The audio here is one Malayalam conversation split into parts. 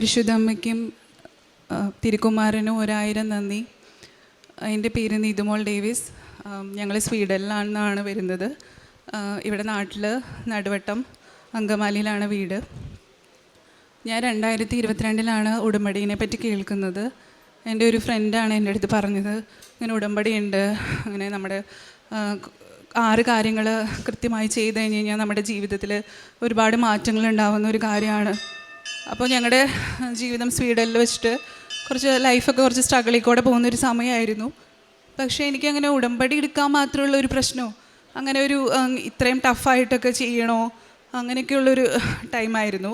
പരിശുദ്ധ അമ്മയ്ക്കും ആ, തിരുക്കുമാരനും ഒരായിരം നന്ദി. എന്റെ പേര് നീതുമോൾ ഡേവിസ്. ഞങ്ങൾ സ്വീഡനിലാണെന്നാണ് വരുന്നത്. ഇവിടെ നാട്ടിൽ നടുവട്ടം അങ്കമാലിയിലാണ് വീട്. ഞാൻ രണ്ടായിരത്തി ഇരുപത്തിരണ്ടിലാണ് ഉടമ്പടീനെ പറ്റി കേൾക്കുന്നത്. എന്റെ ഒരു ഫ്രണ്ടാണ് എന്റെ അടുത്ത് പറഞ്ഞത്. ഇങ്ങനെ ഉടമ്പടി ഉണ്ട് അങ്ങനെ നമ്മുടെ ആറ് കാര്യങ്ങൾ കൃത്യമായി ചെയ്ത് കഴിഞ്ഞ് കഴിഞ്ഞാൽ നമ്മുടെ ജീവിതത്തിൽ ഒരുപാട് മാറ്റങ്ങൾ ഉണ്ടാവുന്ന ഒരു കാര്യമാണ്. അപ്പോൾ ഞങ്ങളുടെ ജീവിതം സ്വീഡനിൽ വെച്ചിട്ട് കുറച്ച് ലൈഫൊക്കെ കുറച്ച് സ്ട്രഗിളിൽ കൂടെ പോകുന്ന ഒരു സമയമായിരുന്നു. പക്ഷേ എനിക്കങ്ങനെ ഉടമ്പടി എടുക്കാൻ മാത്രമുള്ള ഒരു പ്രശ്നമോ അങ്ങനെ ഒരു ഇത്രയും ടഫായിട്ടൊക്കെ ചെയ്യണോ അങ്ങനെയൊക്കെയുള്ളൊരു ടൈമായിരുന്നു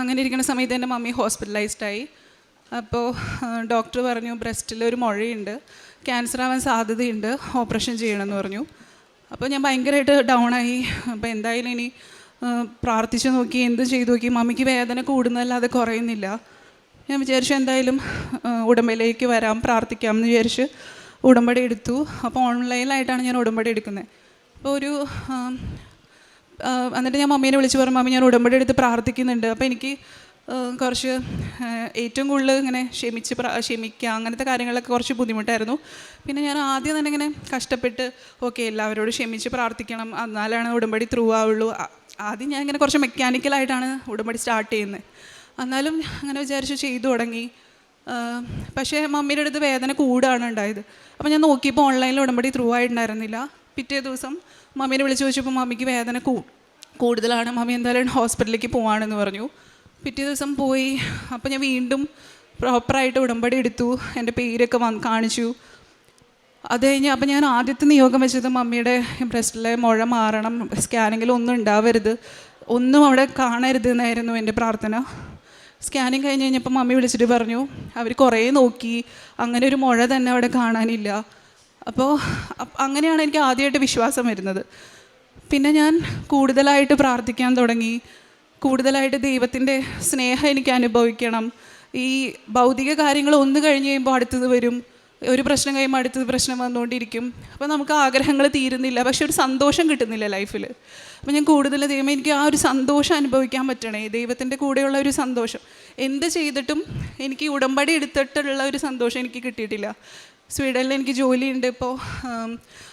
അങ്ങനെ ഇരിക്കുന്ന സമയത്ത് എന്റെ മമ്മി ഹോസ്പിറ്റലൈസ്ഡായി അപ്പോൾ ഡോക്ടർ പറഞ്ഞു ബ്രസ്റ്റിൽ ഒരു മുഴയുണ്ട് ക്യാൻസർ ആവാൻ സാധ്യതയുണ്ട് ഓപ്പറേഷൻ ചെയ്യണമെന്ന് പറഞ്ഞു. അപ്പോൾ ഞാൻ ഭയങ്കരമായിട്ട് ഡൗൺ ആയി. അപ്പോൾ എന്തായാലും ഇനി പ്രാർത്ഥിച്ച് നോക്കി എന്ത് ചെയ്തു നോക്കി മമ്മിക്ക് വേദന കൂടുന്നതല്ലാതെ കുറയുന്നില്ല. ഞാൻ വിചാരിച്ചു എന്തായാലും ഉടമ്പയിലേക്ക് വരാം പ്രാർത്ഥിക്കാം എന്ന് വിചാരിച്ച് ഉടമ്പടി എടുത്തു. അപ്പോൾ ഓൺലൈനിലായിട്ടാണ് ഞാൻ ഉടമ്പടി എടുക്കുന്നത്. അപ്പോൾ ഒരു എന്നിട്ട് ഞാൻ മമ്മീനെ വിളിച്ച് പറഞ്ഞു മമ്മി ഞാൻ ഉടമ്പടി എടുത്ത് പ്രാർത്ഥിക്കുന്നുണ്ട്. അപ്പോൾ എനിക്ക് കുറച്ച് ഏറ്റവും കൂടുതൽ ഇങ്ങനെ ക്ഷമിച്ച് ക്ഷമിക്കുക അങ്ങനത്തെ കാര്യങ്ങളൊക്കെ കുറച്ച് ബുദ്ധിമുട്ടായിരുന്നു. പിന്നെ ഞാൻ ആദ്യം തന്നെ ഇങ്ങനെ കഷ്ടപ്പെട്ട് ഓക്കെ എല്ലാവരോടും ക്ഷമിച്ച് പ്രാർത്ഥിക്കണം. എന്നാലാണ് ഉടമ്പടി ത്രൂ ആവുള്ളൂ. ആദ്യം ഞാൻ ഇങ്ങനെ കുറച്ച് മെക്കാനിക്കലായിട്ടാണ് ഉടമ്പടി സ്റ്റാർട്ട് ചെയ്യുന്നത് എന്നാലും അങ്ങനെ വിചാരിച്ച് ചെയ്തു തുടങ്ങി. പക്ഷേ മമ്മിയുടെ അടുത്ത് വേദന കൂടാണ് ഉണ്ടായത്. അപ്പോൾ ഞാൻ നോക്കിയപ്പോൾ ഓൺലൈനിൽ ഉടമ്പടി ത്രൂ ആയിട്ടുണ്ടായിരുന്നില്ല. പിറ്റേ ദിവസം മമ്മീനെ വിളിച്ച് ചോദിച്ചപ്പോൾ മമ്മിക്ക് വേദന കൂ കൂടുതലാണ്. മമ്മി എന്തായാലും ഹോസ്പിറ്റലിലേക്ക് പോവാണെന്ന് പറഞ്ഞു. പിറ്റേ ദിവസം പോയി. അപ്പോൾ ഞാൻ വീണ്ടും പ്രോപ്പറായിട്ട് ഉടമ്പടി എടുത്തു. എന്റെ പേരൊക്കെ വന്ന് കാണിച്ചു. അത് കഴിഞ്ഞ് അപ്പം ഞാൻ ആദ്യത്തെ നിയോഗം വെച്ചത് മമ്മിയുടെ ബ്രസ്റ്റിലെ മുഴ മാറണം സ്കാനിങ്ങിൽ ഒന്നും ഉണ്ടാവരുത് ഒന്നും അവിടെ കാണരുത് എന്നായിരുന്നു എന്റെ പ്രാർത്ഥന. സ്കാനിങ് കഴിഞ്ഞ് കഴിഞ്ഞപ്പോൾ മമ്മി വിളിച്ചിട്ട് പറഞ്ഞു അവർ കുറേ നോക്കി അങ്ങനെ ഒരു മുഴ തന്നെ അവിടെ കാണാനില്ല. അപ്പോൾ അങ്ങനെയാണ് എനിക്ക് ആദ്യമായിട്ട് വിശ്വാസം വരുന്നത്. പിന്നെ ഞാൻ കൂടുതലായിട്ട് പ്രാർത്ഥിക്കാൻ തുടങ്ങി. കൂടുതലായിട്ട് ദൈവത്തിന്റെ സ്നേഹം എനിക്ക് അനുഭവിക്കണം. ഈ ഭൗതിക കാര്യങ്ങൾ ഒന്ന് കഴിഞ്ഞ് കഴിയുമ്പോൾ അടുത്തത് വരും. ഒരു പ്രശ്നം കഴിയുമ്പോൾ അടുത്തത് പ്രശ്നം വന്നുകൊണ്ടിരിക്കും അപ്പോൾ നമുക്ക് ആഗ്രഹങ്ങൾ തീരുന്നില്ല. പക്ഷെ ഒരു സന്തോഷം കിട്ടുന്നില്ല ലൈഫിൽ അപ്പോൾ ഞാൻ കൂടുതൽ ദൈവം എനിക്ക് ആ ഒരു സന്തോഷം അനുഭവിക്കാൻ പറ്റണേ. ദൈവത്തിന്റെ കൂടെയുള്ള ഒരു സന്തോഷം. എന്ത് ചെയ്തിട്ടും എനിക്ക് ഉടമ്പടി എടുത്തിട്ടുള്ള ഒരു സന്തോഷം എനിക്ക് കിട്ടിയിട്ടില്ല. സ്വീഡനിൽ എനിക്ക് ജോലിയുണ്ട് ഇപ്പോൾ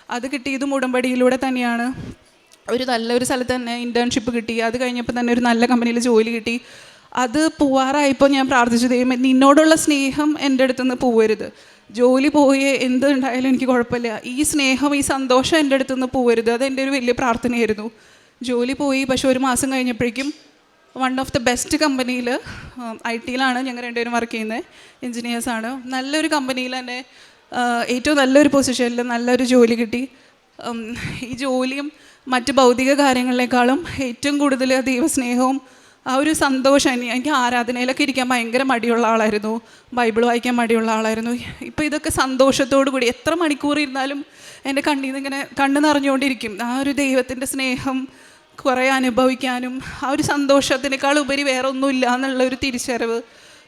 അത് കിട്ടിയതും ഉടമ്പടിയിലൂടെ തന്നെയാണ്. ഒരു നല്ലൊരു സ്ഥലത്ത് തന്നെ ഇന്റേൺഷിപ്പ് കിട്ടി. അത് കഴിഞ്ഞപ്പോൾ തന്നെ ഒരു നല്ല കമ്പനിയിൽ ജോലി കിട്ടി. അത് പോവാറായപ്പോൾ ഞാൻ പ്രാർത്ഥിച്ചു ദൈവം നിന്നോടുള്ള സ്നേഹം എന്റെ അടുത്തുനിന്ന് പോവരുത്. ജോലി പോയി എന്തുണ്ടായാലും എനിക്ക് കുഴപ്പമില്ല. ഈ സ്നേഹം ഈ സന്തോഷം എന്റെ അടുത്ത് നിന്ന് പോവരുത്. അത് എന്റെ ഒരു വലിയ പ്രാർത്ഥനയായിരുന്നു. ജോലി പോയി പക്ഷെ ഒരു മാസം കഴിഞ്ഞപ്പോഴേക്കും വൺ ഓഫ് ദ ബെസ്റ്റ് കമ്പനിയിൽ ഐ ടിയിലാണ് ഞങ്ങൾ രണ്ടുപേരും വർക്ക് ചെയ്യുന്നത്. എൻജിനീയേഴ്സാണ് നല്ലൊരു കമ്പനിയിൽ തന്നെ ഏറ്റവും നല്ലൊരു പൊസിഷനിൽ നല്ലൊരു ജോലി കിട്ടി. ഈ ജോലിയും മറ്റ് ഭൗതിക കാര്യങ്ങളിലേക്കാളും ഏറ്റവും കൂടുതൽ ദൈവസ്നേഹവും ആ ഒരു സന്തോഷം. എനി- എനിക്ക് ആരാധനയിലൊക്കെ ഇരിക്കാൻ ഭയങ്കര മടിയുള്ള ആളായിരുന്നു. ബൈബിൾ വായിക്കാൻ മടിയുള്ള ആളായിരുന്നു. ഇപ്പോൾ ഇതൊക്കെ സന്തോഷത്തോടു കൂടി എത്ര മണിക്കൂർ ഇരുന്നാലും എന്റെ കണ്ണിൽ നിന്ന് ഇങ്ങനെ കണ്ണ് നിറഞ്ഞുകൊണ്ടിരിക്കും. ആ ഒരു ദൈവത്തിന്റെ സ്നേഹം കുറേ അനുഭവിക്കാനും ആ ഒരു സന്തോഷത്തിനേക്കാൾ ഉപരി വേറെ ഒന്നുമില്ല എന്നുള്ള ഒരു തിരിച്ചറിവ്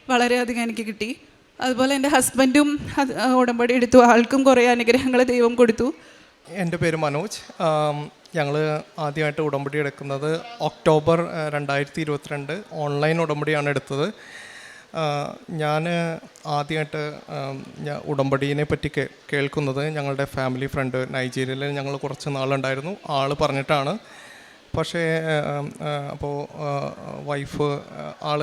വളരെയധികം എനിക്ക് കിട്ടി. അതുപോലെ എന്റെ ഹസ്ബൻഡും ഉടമ്പടി എടുത്തു. ആൾക്കും കുറേ അനുഗ്രഹങ്ങൾ ദൈവം കൊടുത്തു. എന്റെ പേര് മനോജ്. ഞങ്ങൾ ആദ്യമായിട്ട് ഉടമ്പടി എടുക്കുന്നത് ഒക്ടോബർ രണ്ടായിരത്തി ഇരുപത്തിരണ്ട് ഓൺലൈൻ ഉടമ്പടിയാണ് എടുത്തത്. ഞാൻ ആദ്യമായിട്ട് ഞാൻ ഉടമ്പടീനെ പറ്റി കേൾക്കുന്നത് ഞങ്ങളുടെ ഫാമിലി ഫ്രണ്ട് നൈജീരിയയിൽ ഞങ്ങൾ കുറച്ച് നാളുണ്ടായിരുന്നു. ആൾ പറഞ്ഞിട്ടാണ്. പക്ഷേ അപ്പോൾ വൈഫ് ആൾ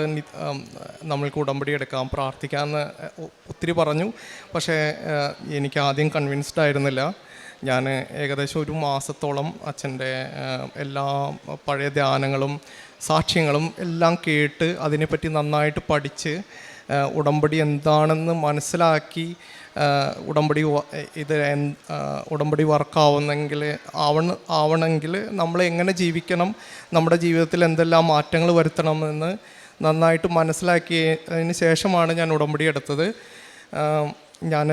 നമ്മൾക്ക് ഉടമ്പടി എടുക്കാം പ്രാർത്ഥിക്കാമെന്ന് ഒത്തിരി പറഞ്ഞു. പക്ഷേ എനിക്ക് ആദ്യം കൺവിൻസ്ഡ് ആയിരുന്നില്ല. ഞാൻ ഏകദേശം ഒരു മാസത്തോളം അച്ഛന്റെ എല്ലാ പഴയ ധ്യാനങ്ങളും സാക്ഷ്യങ്ങളും എല്ലാം കേട്ട് അതിനെപ്പറ്റി നന്നായിട്ട് പഠിച്ച് ഉടമ്പടി എന്താണെന്ന് മനസ്സിലാക്കി ഉടമ്പടി ഇത് ഉടമ്പടി വർക്കാവുന്നെങ്കിൽ ആവണ ആവണമെങ്കിൽ നമ്മൾ എങ്ങനെ ജീവിക്കണം നമ്മുടെ ജീവിതത്തിൽ എന്തെല്ലാം മാറ്റങ്ങൾ വരുത്തണമെന്ന് നന്നായിട്ട് മനസ്സിലാക്കിയതിന് ശേഷമാണ് ഞാൻ ഉടമ്പടി എടുത്തത്. ഞാൻ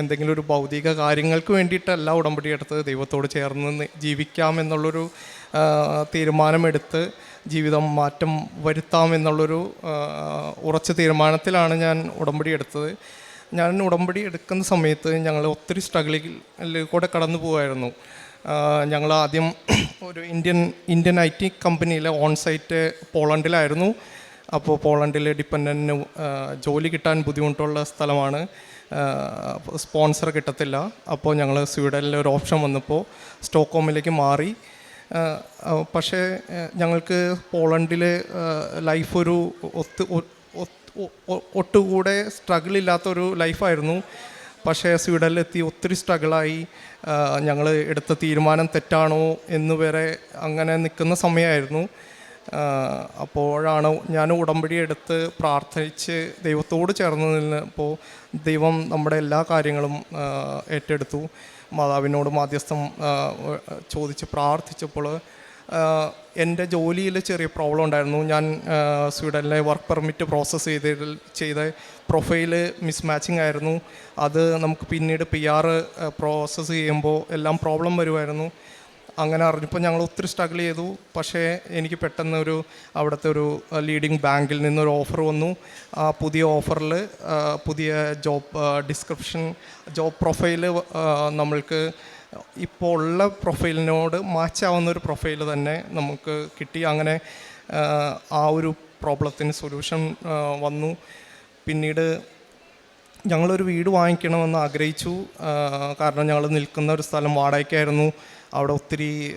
എന്തെങ്കിലും ഒരു ഭൗതിക കാര്യങ്ങൾക്ക് വേണ്ടിയിട്ടല്ല ഉടമ്പടി എടുത്തത്. ദൈവത്തോട് ചേർന്ന് ജീവിക്കാം എന്നുള്ളൊരു തീരുമാനമെടുത്ത് ജീവിതം മാറ്റം വരുത്താം എന്നുള്ളൊരു ഉറച്ച തീരുമാനത്തിലാണ് ഞാൻ ഉടമ്പടി എടുത്തത്. ഞാൻ ഉടമ്പടി എടുക്കുന്ന സമയത്ത് ഞങ്ങൾ ഒത്തിരി സ്ട്രഗിളിൽ കൂടെ കടന്നു പോകുമായിരുന്നു ഞങ്ങൾ ആദ്യം ഒരു ഇന്ത്യൻ ഇന്ത്യൻ ഐ ടി കമ്പനിയിലെ ഓൺസൈറ്റ് പോളണ്ടിലായിരുന്നു. അപ്പോൾ പോളണ്ടിലെ ഡിപ്പെൻഡന്റിന് ജോലി കിട്ടാൻ ബുദ്ധിമുട്ടുള്ള സ്ഥലമാണ്. സ്പോൺസർ കിട്ടത്തില്ല. അപ്പോൾ ഞങ്ങൾ സ്വീഡനിൽ ഒരു ഓപ്ഷൻ വന്നപ്പോൾ സ്റ്റോക്ക്ഹോമിലേക്ക് മാറി. പക്ഷേ ഞങ്ങൾക്ക് പോളണ്ടിൽ ലൈഫ് ഒരു ഒത്ത് ഒട്ടുകൂടെ സ്ട്രഗിൾ ഇല്ലാത്തൊരു ലൈഫായിരുന്നു. പക്ഷേ സ്വീഡനിലെത്തി ഒത്തിരി സ്ട്രഗിളായി. ഞങ്ങൾ എടുത്ത തീരുമാനം തെറ്റാണോ എന്ന് വരെ അങ്ങനെ നിൽക്കുന്ന സമയമായിരുന്നു. അപ്പോഴാണ് ഞാൻ ഉടമ്പടി എടുത്ത് പ്രാർത്ഥിച്ച് ദൈവത്തോട് ചേർന്ന് നിന്നപ്പോൾ ദൈവം നമ്മുടെ എല്ലാ കാര്യങ്ങളും ഏറ്റെടുത്തു. മാതാവിനോട് മാധ്യസ്ഥം ചോദിച്ച് പ്രാർത്ഥിച്ചപ്പോൾ എന്റെ ജോലിയിൽ ചെറിയ പ്രോബ്ലം ഉണ്ടായിരുന്നു. ഞാൻ സ്വീഡനിലെ വർക്ക് പെർമിറ്റ് പ്രോസസ്സ് ചെയ്ത ചെയ്ത പ്രൊഫൈൽ മിസ്മാച്ചിങ് ആയിരുന്നു. അത് നമുക്ക് പിന്നീട് പി ആർ പ്രോസസ്സ് ചെയ്യുമ്പോൾ എല്ലാം പ്രോബ്ലം വരുമായിരുന്നു. അങ്ങനെ അറിഞ്ഞപ്പോൾ ഞങ്ങൾ ഒത്തിരി സ്ട്രഗിൾ ചെയ്തു. പക്ഷേ എനിക്ക് പെട്ടെന്ന് ഒരു അവിടുത്തെ ഒരു ലീഡിങ് ബാങ്കിൽ നിന്നൊരു ഓഫർ വന്നു. ആ പുതിയ ഓഫറിൽ പുതിയ ജോബ് ഡിസ്ക്രിപ്ഷൻ ജോബ് പ്രൊഫൈൽ നമ്മൾക്ക് ഇപ്പോൾ ഉള്ള പ്രൊഫൈലിനോട് മാച്ചാവുന്ന ഒരു പ്രൊഫൈൽ തന്നെ നമുക്ക് കിട്ടി. അങ്ങനെ ആ, ഒരു പ്രോബ്ലത്തിന് സൊല്യൂഷൻ വന്നു. പിന്നീട് ഞങ്ങളൊരു വീട് വാങ്ങിക്കണമെന്ന് ആഗ്രഹിച്ചു. കാരണം ഞങ്ങൾ നിൽക്കുന്ന ഒരു സ്ഥലം വാടകയ്ക്കായിരുന്നു. അവിടെ ഒത്തിരി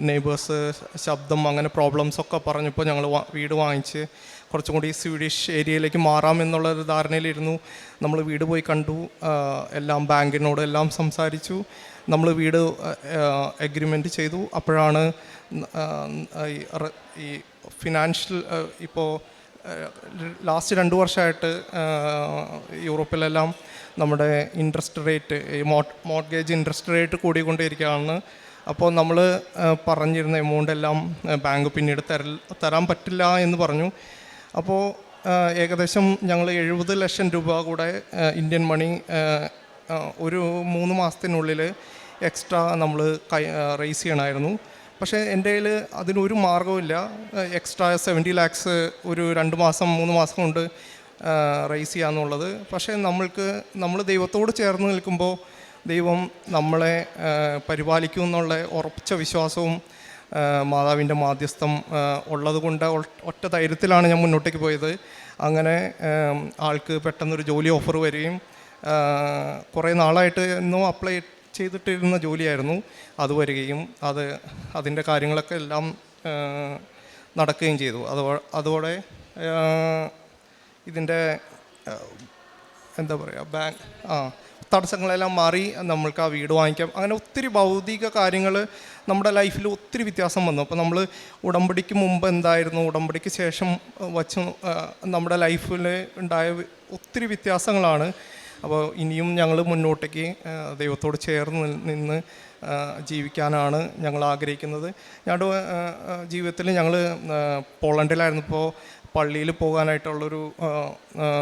നെയ്ബേഴ്സ് ശബ്ദം അങ്ങനെ പ്രോബ്ലംസ് ഒക്കെ പറഞ്ഞപ്പോൾ ഞങ്ങൾ വീട് വാങ്ങിച്ച് കുറച്ചും കൂടി സ്വീഡിഷ് ഏരിയയിലേക്ക് മാറാം എന്നുള്ള ഒരു ധാരണയിലിരുന്നു. നമ്മൾ വീട് പോയി കണ്ടു. എല്ലാം ബാങ്കിനോട് എല്ലാം സംസാരിച്ചു. നമ്മൾ വീട് എഗ്രിമെന്റ് ചെയ്തു. അപ്പോഴാണ് ഈ ഫിനാൻഷ്യൽ ഇപ്പോൾ ലാസ്റ്റ് രണ്ട് വർഷമായിട്ട് യൂറോപ്പിലെല്ലാം നമ്മുടെ ഇൻട്രസ്റ്റ് റേറ്റ് ഈ മോർഗേജ് ഇൻട്രസ്റ്റ് റേറ്റ് കൂടിക്കൊണ്ടിരിക്കുകയാണ് അപ്പോൾ നമ്മൾ പറഞ്ഞിരുന്ന എമൗണ്ട് എല്ലാം ബാങ്ക് പിന്നീട് തരൽ തരാൻ പറ്റില്ല എന്ന് പറഞ്ഞു. അപ്പോൾ ഏകദേശം ഞങ്ങൾ എഴുപത് ലക്ഷം രൂപ കൂടെ ഇന്ത്യൻ മണി ഒരു മൂന്ന് മാസത്തിനുള്ളിൽ എക്സ്ട്രാ നമ്മൾ റേസ് ചെയ്യണമായിരുന്നു. പക്ഷേ എന്റെ കയ്യിൽ അതിനൊരു മാർഗവുമില്ല എക്സ്ട്രാ സെവന്റി ലാക്സ് ഒരു രണ്ട് മാസം മൂന്ന് മാസം കൊണ്ട് റേസ് ചെയ്യാന്നുള്ളത്. പക്ഷേ നമ്മൾക്ക് നമ്മൾ ദൈവത്തോട് ചേർന്ന് നിൽക്കുമ്പോൾ ദൈവം നമ്മളെ പരിപാലിക്കും എന്നുള്ള ഉറപ്പിച്ച വിശ്വാസവും മാതാവിന്റെ മാധ്യസ്ഥം ഉള്ളതുകൊണ്ട് ഉള്ളത് കൊണ്ട് ഒറ്റ ധൈര്യത്തിലാണ് ഞാൻ മുന്നോട്ടേക്ക് പോയത്. അങ്ങനെ ആൾക്ക് പെട്ടെന്നൊരു ജോലി ഓഫർ വരികയും കുറേ നാളായിട്ട് എന്നോ അപ്ലൈ ചെയ്തിട്ടിരുന്ന ജോലിയായിരുന്നു. അത് വരികയും അത് അതിന്റെ കാര്യങ്ങളൊക്കെ എല്ലാം നടക്കുകയും ചെയ്തു. അതോ അതോടെ ഇതിന്റെ എന്താ പറയുക ബാങ്ക് ആ തടസ്സങ്ങളെല്ലാം മാറി നമ്മൾക്ക് ആ വീട് വാങ്ങിക്കാം. അങ്ങനെ ഒത്തിരി ഭൗതിക കാര്യങ്ങൾ നമ്മുടെ ലൈഫിൽ ഒത്തിരി വ്യത്യാസം വന്നു. അപ്പോൾ നമ്മൾ ഉടമ്പടിക്ക് മുമ്പ് എന്തായിരുന്നു ഉടമ്പടിക്ക് ശേഷം വച്ച് നമ്മുടെ ലൈഫിൽ ഉണ്ടായ ഒത്തിരി വ്യത്യാസങ്ങളാണ് അപ്പോൾ ഇനിയും ഞങ്ങൾ മുന്നോട്ടേക്ക് ദൈവത്തോട് ചേർന്ന് നിന്ന് ജീവിക്കാനാണ് ഞങ്ങൾ ആഗ്രഹിക്കുന്നത്. ഞങ്ങളുടെ ജീവിതത്തിൽ ഞങ്ങൾ പോളണ്ടിലായിരുന്നപ്പോൾ പള്ളിയിൽ പോകാനായിട്ടുള്ളൊരു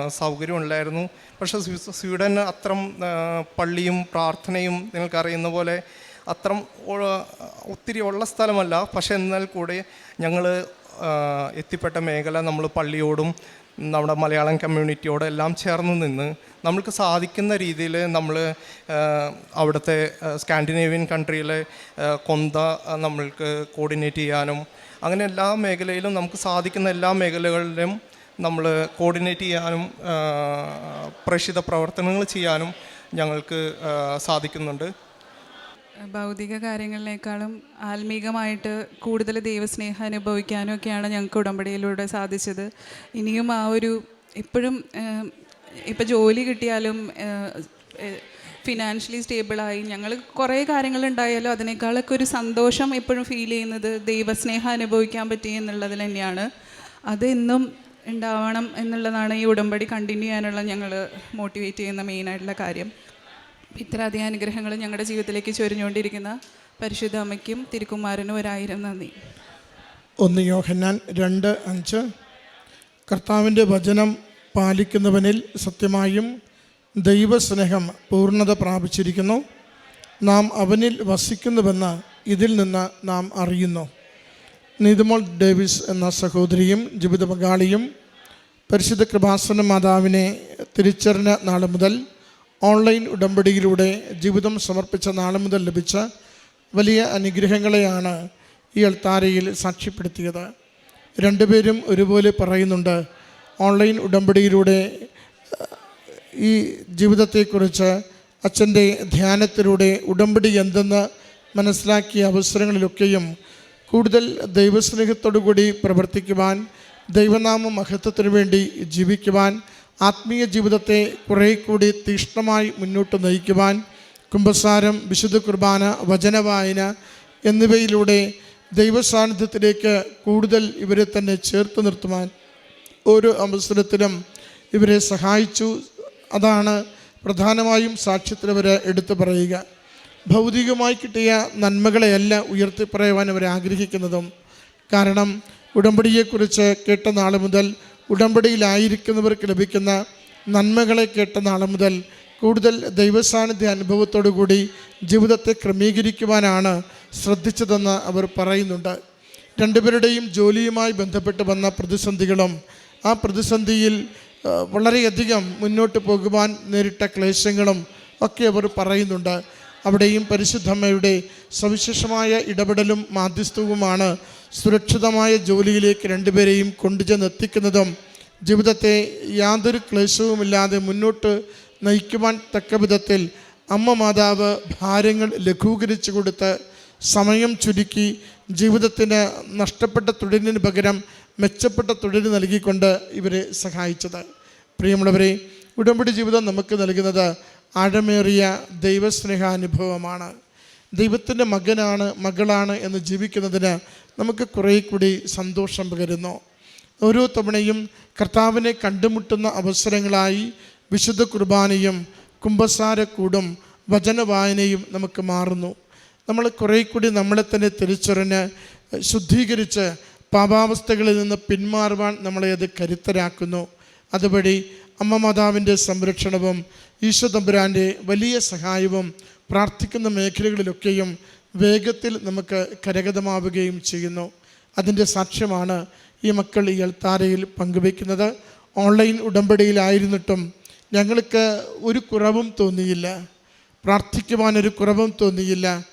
സൗകര്യം ഉണ്ടായിരുന്നു. പക്ഷേ സ്വീ- സ്വീഡൻ അത്രം പള്ളിയും പ്രാർത്ഥനയും നിങ്ങൾക്കറിയുന്ന പോലെ അത്രം ഒത്തിരി ഉള്ള സ്ഥലമല്ല. പക്ഷേ എന്നാൽ കൂടെ ഞങ്ങൾ എത്തിപ്പെട്ട മേഖല നമ്മൾ പള്ളിയോടും നമ്മുടെ മലയാളം കമ്മ്യൂണിറ്റിയോട് എല്ലാം ചേർന്ന് നിന്ന് നമ്മൾക്ക് സാധിക്കുന്ന രീതിയിൽ നമ്മൾ അവിടുത്തെ സ്കാൻഡിനേവിയൻ കൺട്രിയിലെ കൊന്ത നമ്മൾക്ക് കോർഡിനേറ്റ് ചെയ്യാനും അങ്ങനെ എല്ലാ മേഖലയിലും നമുക്ക് സാധിക്കുന്ന എല്ലാ മേഖലകളിലും നമ്മൾ കോർഡിനേറ്റ് ചെയ്യാനും പ്രേക്ഷിത പ്രവർത്തനങ്ങൾ ചെയ്യാനും ഞങ്ങൾക്ക് സാധിക്കുന്നുണ്ട്. ഭൗതിക കാര്യങ്ങളിനേക്കാളും ആത്മീകമായിട്ട് കൂടുതൽ ദൈവസ്നേഹം അനുഭവിക്കാനും ഒക്കെയാണ് ഞങ്ങൾക്ക് ഉടമ്പടിയിലൂടെ സാധിച്ചത്. ഇനിയും ആ ഒരു ഇപ്പോഴും ഇപ്പോൾ ജോലി കിട്ടിയാലും ഫിനാൻഷ്യലി സ്റ്റേബിളായി ഞങ്ങൾ കുറേ കാര്യങ്ങൾ കാര്യങ്ങളുണ്ടായാലും അതിനേക്കാളൊക്കെ ഒരു സന്തോഷം എപ്പോഴും ഫീൽ ചെയ്യുന്നത് ദൈവസ്നേഹം അനുഭവിക്കാൻ പറ്റി എന്നുള്ളതിൽ തന്നെയാണ്. അതെന്നും ഉണ്ടാവണം എന്നുള്ളതാണ് ഈ ഉടമ്പടി കണ്ടിന്യൂ ചെയ്യാനുള്ള ഞങ്ങൾ മോട്ടിവേറ്റ് ചെയ്യുന്ന മെയിനായിട്ടുള്ള കാര്യം. ഇത്രയധികം അനുഗ്രഹങ്ങൾ ഞങ്ങളുടെ ജീവിതത്തിലേക്ക് ചൊരിഞ്ഞുകൊണ്ടിരിക്കുന്ന പരിശുദ്ധ അമ്മയ്ക്കും തിരുക്കുമാരനും ഒരായിരം നന്ദി. ഒന്ന് യോഹന്നാൻ രണ്ട് അഞ്ച്. കർത്താവിന്റെ വചനം പാലിക്കുന്നവനിൽ സത്യമായും ദൈവസ്നേഹം പൂർണത പ്രാപിച്ചിരിക്കുന്നു. നാം അവനിൽ വസിക്കുന്നുവെന്ന് ഇതിൽ നിന്ന് നാം അറിയുന്നു. നീതുമോൾ ഡേവിസ് എന്ന സഹോദരിയും ജീവിത പങ്കാളിയും പരിശുദ്ധ കൃപാസന മാതാവിനെ തിരിച്ചറിഞ്ഞ നാൾ മുതൽ ഓൺലൈൻ ഉടമ്പടിയിലൂടെ ജീവിതം സമർപ്പിച്ച നാളെ മുതൽ ലഭിച്ച വലിയ അനുഗ്രഹങ്ങളെയാണ് ഈ അൾത്താരയിൽ സാക്ഷ്യപ്പെടുത്തിയത്. രണ്ടുപേരും ഒരുപോലെ പറയുന്നുണ്ട് ഓൺലൈൻ ഉടമ്പടിയിലൂടെ ഈ ജീവിതത്തെക്കുറിച്ച് അച്ഛന്റെ ധ്യാനത്തിലൂടെ ഉടമ്പടി എന്തെന്ന് മനസ്സിലാക്കിയ അവസരങ്ങളിലൊക്കെയും കൂടുതൽ ദൈവസ്നേഹത്തോടു കൂടി പ്രവർത്തിക്കുവാൻ ദൈവനാമ മഹത്വത്തിനു വേണ്ടി ജീവിക്കുവാൻ ആത്മീയ ജീവിതത്തെ കുറേ കൂടി തീക്ഷ്ണമായി മുന്നോട്ട് നയിക്കുവാൻ കുംഭസാരം വിശുദ്ധ കുർബാന വചനവായന എന്നിവയിലൂടെ ദൈവസാന്നിധ്യത്തിലേക്ക് കൂടുതൽ ഇവരെ തന്നെ ചേർത്ത് നിർത്തുവാൻ ഓരോ അവസരത്തിലും ഇവരെ സഹായിച്ചു. അതാണ് പ്രധാനമായും സാക്ഷ്യത്തിൽ അവർ എടുത്തു പറയുക. ഭൗതികമായി കിട്ടിയ നന്മകളെയല്ല ഉയർത്തി പറയുവാൻ അവർ ആഗ്രഹിക്കുന്നതും. കാരണം ഉടമ്പടിയെക്കുറിച്ച് കേട്ട നാൾ മുതൽ ഉടമ്പടിയിലായിരിക്കുന്നവർക്ക് ലഭിക്കുന്ന നന്മകളെ കേട്ട നാളെ മുതൽ കൂടുതൽ ദൈവസാന്നിധ്യ അനുഭവത്തോടു കൂടി ജീവിതത്തെ ക്രമീകരിക്കുവാനാണ് ശ്രദ്ധിച്ചതെന്ന് അവർ പറയുന്നുണ്ട്. രണ്ടുപേരുടെയും ജോലിയുമായി ബന്ധപ്പെട്ട് വന്ന പ്രതിസന്ധികളും ആ പ്രതിസന്ധിയിൽ വളരെയധികം മുന്നോട്ട് പോകുവാൻ നേരിട്ട ക്ലേശങ്ങളും ഒക്കെ അവർ പറയുന്നുണ്ട്. അവിടെയും പരിശുദ്ധമ്മയുടെ സവിശേഷമായ ഇടപെടലും മാധ്യസ്ഥവുമാണ് സുരക്ഷിതമായ ജോലിയിലേക്ക് രണ്ടുപേരെയും കൊണ്ടുചെന്ന് എത്തിക്കുന്നതും ജീവിതത്തെ യാതൊരു ക്ലേശവുമില്ലാതെ മുന്നോട്ട് നയിക്കുവാൻ തക്ക വിധത്തിൽ അമ്മ മാതാവ് ഭാരങ്ങൾ ലഘൂകരിച്ചു കൊടുത്ത് സമയം ചുരുക്കി ജീവിതത്തിന് നഷ്ടപ്പെട്ട തൊഴിലിന് പകരം മെച്ചപ്പെട്ട തൊഴിൽ നൽകിക്കൊണ്ട് ഇവരെ സഹായിച്ചത്. പ്രിയമുള്ളവരെ ഉടമ്പടി ജീവിതം നമുക്ക് നൽകുന്നത് ആഴമേറിയ ദൈവസ്നേഹാനുഭവമാണ്. ദൈവത്തിന്റെ മകനാണ് മകളാണ് എന്ന് ജീവിക്കുന്നതിന് നമുക്ക് കുറേ കൂടി സന്തോഷം പകരുന്നു. ഓരോ തവണയും കർത്താവിനെ കണ്ടുമുട്ടുന്ന അവസരങ്ങളായി വിശുദ്ധ കുർബാനയും കുംഭസാരക്കൂടും വചനവായനയും നമുക്ക് മാറുന്നു. നമ്മൾ കുറേ കൂടി നമ്മളെ തന്നെ തിരിച്ചറിഞ്ഞ് ശുദ്ധീകരിച്ച് പാപാവസ്ഥകളിൽ നിന്ന് പിന്മാറുവാൻ നമ്മളെ അത് കരുത്തരാക്കുന്നു. അതുവഴി അമ്മ മാതാവിന്റെ സംരക്ഷണവും ഈശോ തമ്പുരാന്റെ വലിയ സഹായവും പ്രാർത്ഥിക്കുന്ന മേഖലകളിലൊക്കെയും വേഗത്തിൽ നമുക്ക് കരഗതമാവുകയും ചെയ്യുന്നു. അതിന്റെ സാക്ഷ്യമാണ് ഈ മക്കൾ ഈ അൾത്താരയിൽ പങ്കുവയ്ക്കുന്നത്. ഓൺലൈൻ ഉടമ്പടിയിലായിരുന്നിട്ടും ഞങ്ങൾക്ക് ഒരു കുറവും തോന്നിയില്ല. പ്രാർത്ഥിക്കുവാനൊരു കുറവും തോന്നിയില്ല.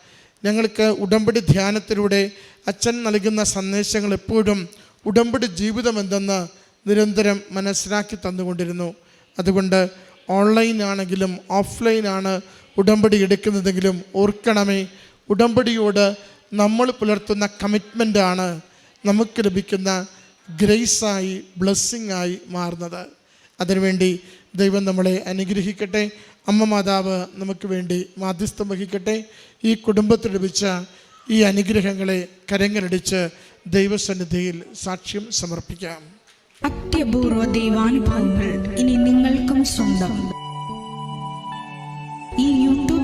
ഞങ്ങൾക്ക് ഉടമ്പടി ധ്യാനത്തിലൂടെ അച്ഛൻ നൽകുന്ന സന്ദേശങ്ങൾ എപ്പോഴും ഉടമ്പടി ജീവിതം എന്തെന്ന് നിരന്തരം മനസ്സിലാക്കി തന്നുകൊണ്ടിരുന്നു. അതുകൊണ്ട് ഓൺലൈൻ ആണെങ്കിലും ഓഫ്ലൈനാണ് ഉടമ്പടി എടുക്കുന്നതെങ്കിലും ഓർക്കണമേ ഉടമ്പടിയോട് നമ്മൾ പുലർത്തുന്ന കമ്മിറ്റ്മെന്റാണ് നമുക്ക് ലഭിക്കുന്ന ഗ്രേസായി ബ്ലെസ്സിങ് ആയി മാറുന്നത്. അതിനുവേണ്ടി ദൈവം നമ്മളെ അനുഗ്രഹിക്കട്ടെ. അമ്മ മാതാവ് നമുക്ക് വേണ്ടി മാധ്യസ്ഥം വഹിക്കട്ടെ. ഈ കുടുംബത്തിൽ ലഭിച്ച ഈ അനുഗ്രഹങ്ങളെ കരങ്ങളടിച്ച് ദൈവസന്നിധിയിൽ സാക്ഷ്യം സമർപ്പിക്കാം. അത്യപൂർവ ദൈവാനുഭവങ്ങൾ ഇനി നിങ്ങൾക്കും സ്വന്തം.